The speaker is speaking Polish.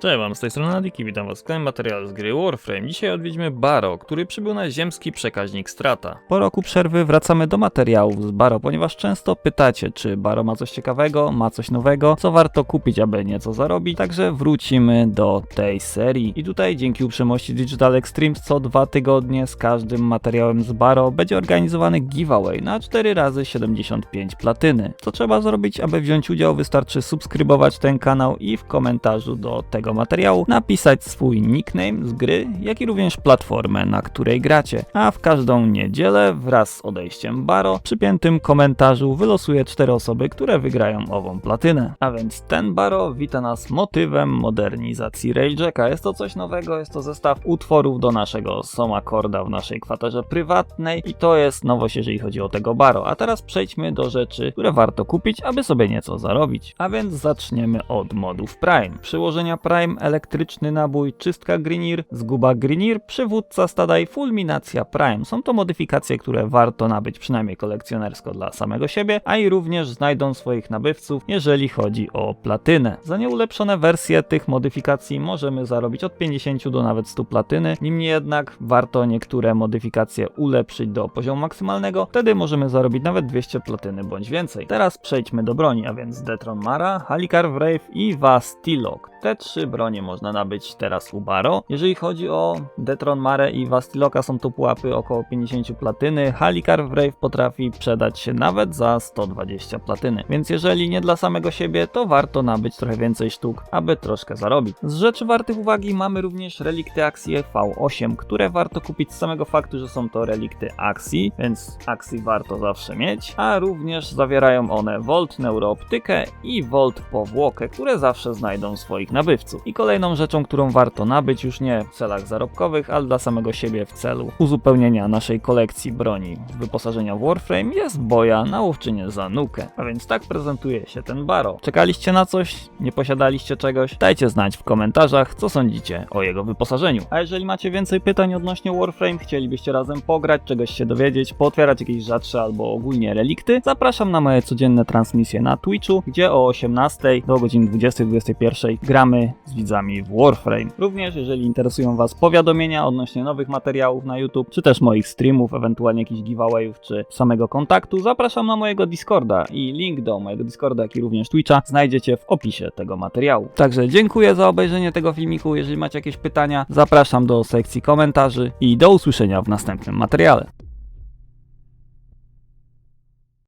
Cześć wam, z tej strony Nadik i witam was w kolejnym materiale z gry Warframe. Dzisiaj odwiedzimy Baro, który przybył na ziemski przekaźnik Strata. Po roku przerwy wracamy do materiałów z Baro, ponieważ często pytacie, czy Baro ma coś ciekawego, ma coś nowego, co warto kupić, aby nieco zarobić, także wrócimy do tej serii. I tutaj dzięki uprzejmości Digital Extremes co dwa tygodnie z każdym materiałem z Baro będzie organizowany giveaway na 4 razy 75 platyny. Co trzeba zrobić, aby wziąć udział? Wystarczy subskrybować ten kanał i w komentarzu do tego materiału napisać swój nickname z gry, jak i również platformę, na której gracie. A w każdą niedzielę wraz z odejściem Baro przy piętym komentarzu wylosuję cztery osoby, które wygrają ową platynę. A więc ten Baro wita nas motywem modernizacji Railjacka. Jest to coś nowego, jest to zestaw utworów do naszego Soma Korda w naszej kwaterze prywatnej i to jest nowość, jeżeli chodzi o tego Baro. A teraz przejdźmy do rzeczy, które warto kupić, aby sobie nieco zarobić. A więc zaczniemy od modów Prime. Przyłożenia Prime, elektryczny nabój, czystka Greenir, zguba Greenir, przywódca stada i fulminacja Prime. Są to modyfikacje, które warto nabyć przynajmniej kolekcjonersko dla samego siebie, a i również znajdą swoich nabywców, jeżeli chodzi o platynę. Za nieulepszone wersje tych modyfikacji możemy zarobić od 50 do nawet 100 platyny. Niemniej jednak warto niektóre modyfikacje ulepszyć do poziomu maksymalnego, wtedy możemy zarobić nawet 200 platyny bądź więcej. Teraz przejdźmy do broni, a więc Detron Mara, Halikar Wraith i Vastilok. Te trzy bronie można nabyć teraz u Baro. Jeżeli chodzi o Detron Mare i Vastiloka są to pułapy około 50 platyny, Halikar Wraith potrafi sprzedać się nawet za 120 platyny. Więc jeżeli nie dla samego siebie, to warto nabyć trochę więcej sztuk, aby troszkę zarobić. Z rzeczy wartych uwagi mamy również relikty akcji V8, które warto kupić z samego faktu, że są to relikty akcji, więc akcji warto zawsze mieć, a również zawierają one Volt Neurooptykę i Volt Powłokę, które zawsze znajdą swoich nabywców. I kolejną rzeczą, którą warto nabyć już nie w celach zarobkowych, ale dla samego siebie w celu uzupełnienia naszej kolekcji broni wyposażenia w Warframe jest boja na łowczynię za nukę. A więc tak prezentuje się ten Baro. Czekaliście na coś? Nie posiadaliście czegoś? Dajcie znać w komentarzach, co sądzicie o jego wyposażeniu. A jeżeli macie więcej pytań odnośnie Warframe, chcielibyście razem pograć, czegoś się dowiedzieć, pootwierać jakieś rzadsze albo ogólnie relikty, zapraszam na moje codzienne transmisje na Twitchu, gdzie o 18 do godziny 20-21 gramy z widzami w Warframe. Również jeżeli interesują Was powiadomienia odnośnie nowych materiałów na YouTube, czy też moich streamów, ewentualnie jakichś giveawayów, czy samego kontaktu, zapraszam na mojego Discorda i link do mojego Discorda, jak i również Twitcha znajdziecie w opisie tego materiału. Także dziękuję za obejrzenie tego filmiku. Jeżeli macie jakieś pytania, zapraszam do sekcji komentarzy i do usłyszenia w następnym materiale.